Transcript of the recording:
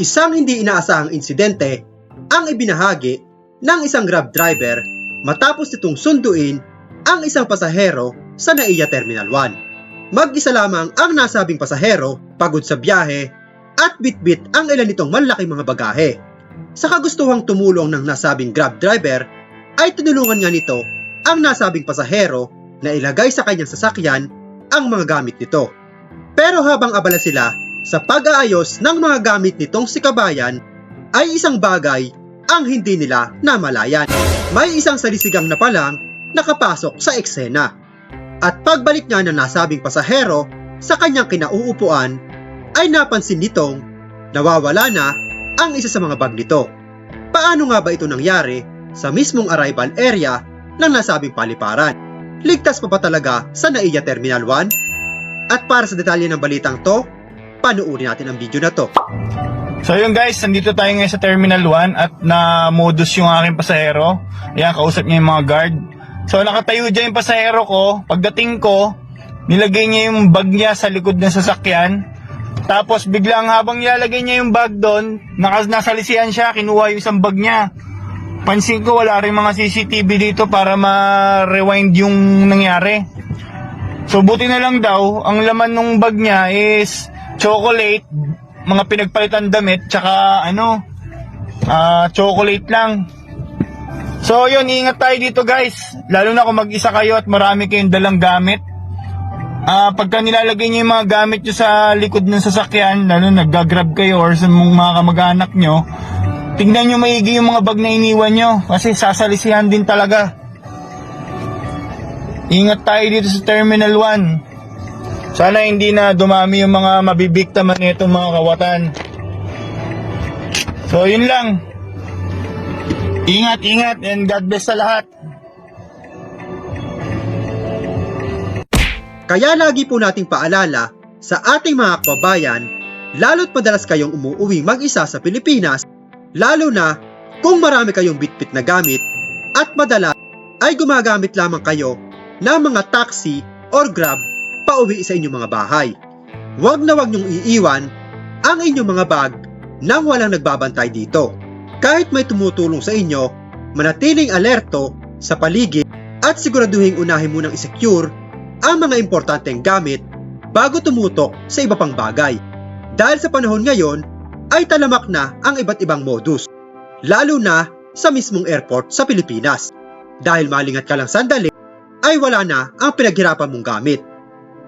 Isang hindi inaasahang insidente ang ibinahagi ng isang grab driver matapos nitong sunduin ang isang pasahero sa NAIA Terminal 1. Mag-isa lamang ang nasabing pasahero, pagod sa biyahe, at bitbit ang ilan nitong malaking mga bagahe. Sa kagustuhang tumulong ng nasabing grab driver, ay tinulungan nga nito ang nasabing pasahero na ilagay sa kanyang sasakyan ang mga gamit nito. Pero habang abala sila sa pag-aayos ng mga gamit nitong si Kabayan, ay isang bagay ang hindi nila namalayan. May isang salisigang na palang nakapasok sa eksena. At pagbalik nga ng nasabing pasahero sa kanyang kinauupuan, ay napansin nitong nawawala na ang isa sa mga bag nito. Paano nga ba ito nangyari sa mismong arrival area ng nasabing paliparan? Ligtas pa ba talaga sa NAIA Terminal 1? At para sa detalye ng balitang to, panuuri natin ang video na to. So yun guys, nandito tayo ngayon sa Terminal 1 at na-modus yung aking pasahero. Ayan, kausap niya yung mga guard. So nakatayo dyan yung pasahero ko. Pagdating ko, nilagay niya yung bag niya sa likod ng sasakyan. Tapos biglang habang nilalagay niya yung bag doon, nakas nasalisihan siya, kinuha yung isang bag niya. Pansin ko wala rin mga CCTV dito para ma-rewind yung nangyari. So buti na lang daw, ang laman ng bag niya is chocolate, mga pinagpalitan damit, tsaka ano, ah chocolate lang. So yun, ingat tayo dito guys. Lalo na kung mag-isa kayo at marami kayong dalang gamit. Ah, pagka nilalagay niyo yung mga gamit nyo sa likod ng sasakyan, lalo nagga-grab kayo or sa mga kamag-anak nyo, tingnan nyo maigi yung mga bag na iniwan nyo kasi sasalisihan din talaga. Ingat tayo dito sa Terminal 1. Sana hindi na dumami yung mga mabibiktaman nitong mga kawatan. So yun lang. Ingat, ingat, and God bless sa lahat. Kaya lagi po nating paalala sa ating mga kababayan, lalo't madalas kayong umuuwi mag-isa sa Pilipinas, lalo na kung marami kayong bitbit na gamit at madalas ay gumagamit lamang kayo ng mga taxi or grab pauwi sa inyong mga bahay. Huwag na huwag niyong iiwan ang inyong mga bag nang walang nagbabantay dito. Kahit may tumutulong sa inyo, manatiling alerto sa paligid at siguraduhin unahin munang isecure ang mga importanteng gamit bago tumutok sa iba pang bagay. Dahil sa panahon ngayon ay talamak na ang iba't ibang modus, lalo na sa mismong airport sa Pilipinas. Dahil malingat ka lang sandali, ay wala na ang pinaghirapan mong gamit.